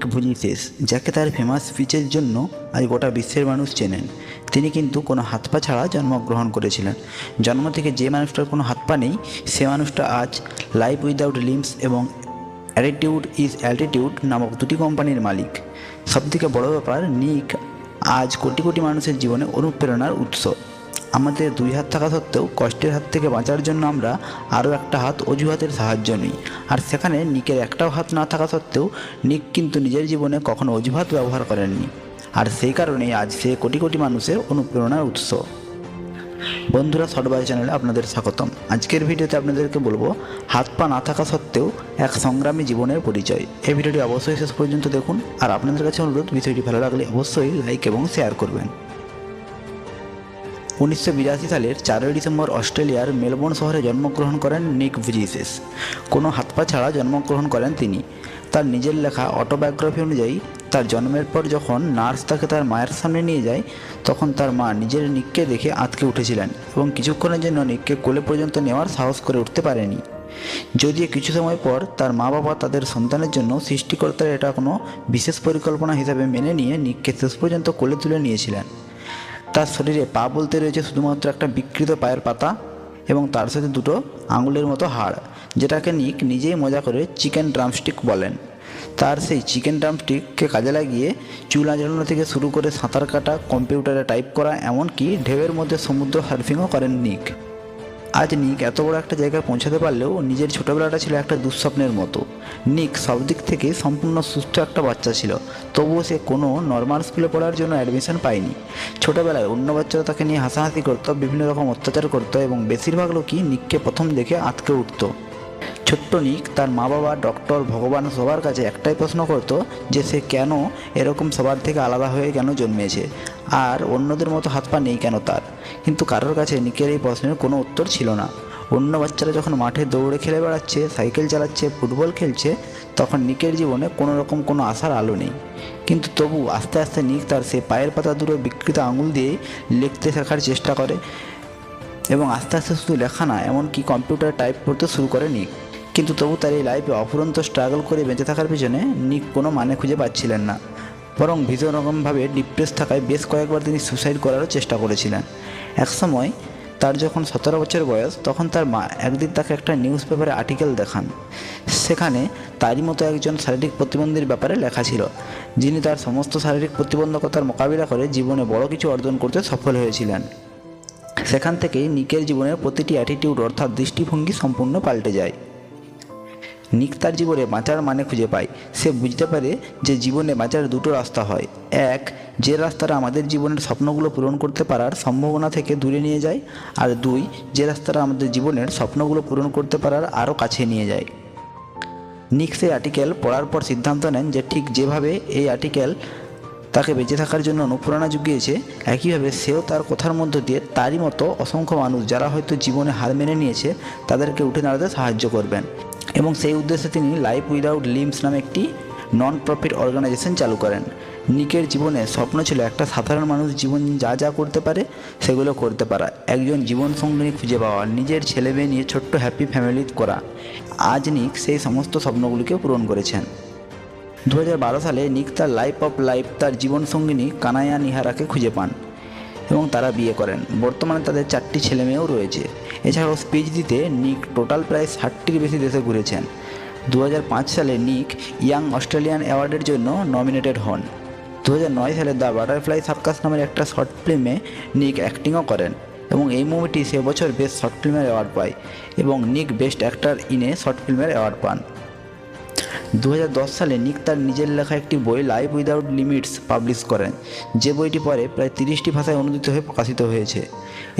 নিক ভুজিসেস যাকে তার ফেমাস স্পিচের জন্য আজ গোটা বিশ্বের মানুষ চেনেন। তিনি কিন্তু কোনো হাত পা ছাড়া জন্মগ্রহণ করেছিলেন। জন্ম থেকে যে মানুষটার কোনো হাত পা নেই, সে মানুষটা আজ লাইফ উইদাউট লিমস এবং অ্যাটিটিউড ইজ অ্যালটিটিউড নামক দুটি কোম্পানির মালিক। সবথেকে বড় ব্যাপার, নিক আজ কোটি কোটি মানুষের জীবনে অনুপ্রেরণার উৎস। আমাদের দুই হাত থাকা সত্ত্বেও কষ্টের হাত থেকে বাঁচার জন্য আমরা আরও একটা হাত অজুহাতের সাহায্য নিই। আর সেখানে নিকের একটাও হাত না থাকা সত্ত্বেও নিক কিন্তু নিজের জীবনে কখনো অজুহাত ব্যবহার করেননি। আর সেই কারণেই আজ সে কোটি কোটি মানুষের অনুপ্রেরণার উৎস। বন্ধুরা শর্টবাই চ্যানেলে আপনাদের স্বাগতম। আজকের ভিডিওতে আপনাদেরকে বলব, হাত পা না থাকা সত্ত্বেও এক সংগ্রামী জীবনের পরিচয়। এই ভিডিওটি অবশ্যই শেষ পর্যন্ত দেখুন। আর আপনাদের কাছে অনুরোধ বিষয়টি ভালো লাগলে অবশ্যই লাইক এবং শেয়ার করবেন। উনিশশো বিরাশি সালের চারই ডিসেম্বর অস্ট্রেলিয়ার মেলবোর্ন শহরে জন্মগ্রহণ করেন নিক ভিজিসেস। কোনো হাত পা ছাড়া জন্মগ্রহণ করেন তিনি। তার নিজের লেখা অটোবায়োগ্রাফি অনুযায়ী, তার জন্মের পর যখন নার্স তাকে তার মায়ের সামনে নিয়ে যায়, তখন তার মা নিজের নিককে দেখে আঁতকে উঠেছিলেন এবং কিছুক্ষণের জন্য নিককে কোলে পর্যন্ত নেওয়ার সাহস করে উঠতে পারেনি। যদিও কিছু সময় পর তার মা বাবা তাদের সন্তানের জন্য সৃষ্টিকর্তার এটা কোনো বিশেষ পরিকল্পনা হিসাবে মেনে নিয়ে নিককে শেষ পর্যন্ত কোলে তুলে নিয়েছিলেন। তার শরীরে পা বলতে রয়েছে শুধুমাত্র একটা বিকৃত পায়ের পাতা এবং তার সাথে দুটো আঙুলের মতো হাড়, যেটাকে নিক নিজেই মজা করে চিকেন ড্রামস্টিক বলেন। তার সেই চিকেন ড্রামস্টিককে কাজে লাগিয়ে চুল আঁচড়ানো থেকে শুরু করে সাঁতার কাটা, কম্পিউটারে টাইপ করা, এমনকি ঢেউয়ের মধ্যে সমুদ্র সার্ফিংও করেন নিক। আজ নিক এত বড় একটা জায়গায় পৌঁছাতে পারলেও নিজের ছোটোবেলাটা ছিল একটা দুঃস্বপ্নের মতো। নিক সব দিক থেকে সম্পূর্ণ সুস্থ একটা বাচ্চা ছিল, তবুও সে কোনো নর্মাল স্কুলে পড়ার জন্য অ্যাডমিশন পায়নি। ছোটোবেলায় অন্য বাচ্চারা তাকে নিয়ে হাসাহাসি করতো, বিভিন্ন রকম অত্যাচার করতো এবং বেশিরভাগ লোকই নিককে প্রথম দেখে আঁতকে উঠতো। ছোট্ট নিক তার মা বাবা ডক্টর ভগবান সবার কাছে একটাই প্রশ্ন করতো যে সে কেন এরকম সবার থেকে আলাদা হয়ে কেন জন্মেছে? আর অন্যদের মতো হাত পা নেই কেন তার? কিন্তু কারোর কাছে নিকের এই প্রশ্নের কোনো উত্তর ছিল না। অন্য বাচ্চারা যখন মাঠে দৌড়ে খেলে বেড়াচ্ছে, সাইকেল চালাচ্ছে, ফুটবল খেলছে, তখন নিকের জীবনে কোনো রকম কোনো আশার আলো নেই। কিন্তু তবু আস্তে আস্তে নিক তার সে পায়ের পাতা দুটো বিকৃত আঙুল দিয়ে লিখতে শেখার চেষ্টা করে এবং আস্তে আস্তে শুধু লেখা না, এমনকি কম্পিউটার টাইপ করতে শুরু করে নিক। কিন্তু তবু তার এই লাইফে অফুরন্ত স্ট্রাগল করে বেঁচে থাকার পিছনে নিক কোনো মানে খুঁজে পাচ্ছিলেন না। বরং ভীষণ রকমভাবে ডিপ্রেস থাকায় বেশ কয়েকবার তিনি সুসাইড করারও চেষ্টা করেছিলেন। একসময় তার যখন সতেরো বছর বয়স, তখন তার মা একদিন তাকে একটা নিউজ পেপারে আর্টিকেল দেখান। সেখানে তারই মতো একজন শারীরিক প্রতিবন্ধীর ব্যাপারে লেখা ছিল, যিনি তার সমস্ত শারীরিক প্রতিবন্ধকতার মোকাবিলা করে জীবনে বড় কিছু অর্জন করতে সফল হয়েছিলেন। সেখান থেকেই নিকের জীবনের প্রতিটি অ্যাটিটিউড অর্থাৎ দৃষ্টিভঙ্গি সম্পূর্ণ পাল্টে যায়। নিক তার জীবনে বাঁচার মানে খুঁজে পায়। সে বুঝতে পারে যে জীবনে বাঁচার দুটো রাস্তা হয়। এক, যে রাস্তাটা আমাদের জীবনের স্বপ্নগুলো পূরণ করতে পারার সম্ভাবনা থেকে দূরে নিয়ে যায়। আর দুই, যে রাস্তাটা আমাদের জীবনের স্বপ্নগুলো পূরণ করতে পারার আরও কাছে নিয়ে যায়। নিক সেই আর্টিকেল পড়ার পর সিদ্ধান্ত নেন যে ঠিক যেভাবে এই আর্টিকেল তাকে বেঁচে থাকার জন্য অনুপ্রেরণা জুগিয়েছে, একইভাবে সেও তার কথার মধ্য দিয়ে তারই মতো অসংখ্য মানুষ যারা হয়তো জীবনে হার মেনে নিয়েছে, তাদেরকে উঠে দাঁড়াতে সাহায্য করবেন। এবং সেই উদ্দেশ্যে তিনি লাইফ উইদাউট লিমস নামে একটি নন প্রফিট অর্গানাইজেশন চালু করেন। নিকের জীবনে স্বপ্ন ছিল একটা সাধারণ মানুষ জীবন যা যা করতে পারে সেগুলো করতে পারা। একজন জীবন সঙ্গিনী খুঁজে পাওয়া, নিজের ছেলে মেয়ে নিয়ে ছোট্ট হ্যাপি ফ্যামিলি করা। আজ নিক সেই সমস্ত স্বপ্নগুলিকে পূরণ করেছেন। দু হাজার বারো সালে নিক তার লাইফ অফ লাইফ তার জীবনসঙ্গিনী কানায়া নিহারাকে খুঁজে পান। এবং তারা বিয়ে করেন। বর্তমানে তাদের চারটি ছেলে মেয়েও রয়েছে। এছাড়াও স্পিচ দিতে নিক টোটাল প্রায় ষাটটির বেশি দেশে ঘুরেছেন। দু হাজার পাঁচ সালে নিক ইয়াং অস্ট্রেলিয়ান অ্যাওয়ার্ডের জন্য নমিনেটেড হন। দু হাজার নয় সালে দ্য বাটারফ্লাই সার্কাস নামের একটা শর্ট ফিল্মে নিক অ্যাক্টিংও করেন এবং এই মুভিটি সে বছর বেস্ট শর্ট ফিল্মের অ্যাওয়ার্ড পায় এবং নিক বেস্ট অ্যাক্টর ইনে শর্ট ফিল্মের অ্যাওয়ার্ড পান। দু হাজার দশ সালে নিক তার নিজের লেখা একটি বই লাইফ উইদাউট লিমিটস পাবলিশ করেন, যে বইটি পরে প্রায় তিরিশটি ভাষায় অনুদিত হয়ে প্রকাশিত হয়েছে।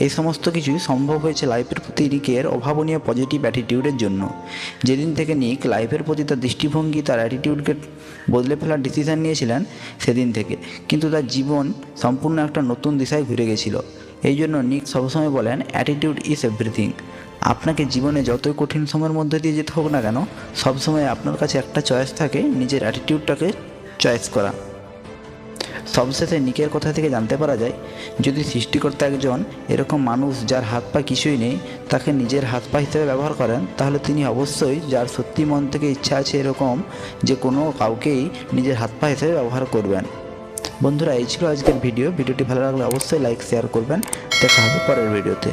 এই সমস্ত কিছুই সম্ভব হয়েছে লাইফের প্রতি নিকের অভাবনীয় পজিটিভ অ্যাটিটিউডের জন্য। যেদিন থেকে নিক লাইফের প্রতি তার দৃষ্টিভঙ্গি, তার অ্যাটিটিউডকে বদলে ফেলার ডিসিশন নিয়েছিলেন, সেদিন থেকে। কিন্তু তার জীবন সম্পূর্ণ একটা নতুন দিশায় ঘুরে গেছিল। এই জন্য নিক সবসময় বলেন অ্যাটিটিউড ইজ এভরিথিং আপনাকে জীবনে যতই কঠিন সময়ের মধ্যে দিয়ে যেতে হোক না কেন সবসময় আপনার কাছে একটা চয়েস থাকে, নিজের অ্যাটিটিউডটাকে চয়েস করা। সবশেষে নিকের কথা থেকে জানতে পারা যায়, যদি সৃষ্টিকর্তা একজন এরকম মানুষ যার হাত পা কিছুই নেই, তাকে নিজের হাত পা হিসেবে ব্যবহার করেন, তাহলে তিনি অবশ্যই যার সত্যি মন থেকে ইচ্ছা আছে এরকম যে কোনো কাউকেই নিজের হাত পা হিসেবে ব্যবহার করবেন। বন্ধুরা, এই ছিল আজকের ভিডিও ভিডিওটি ভালো লাগলে অবশ্যই লাইক শেয়ার করবেন। দেখা হবে পরের ভিডিওতে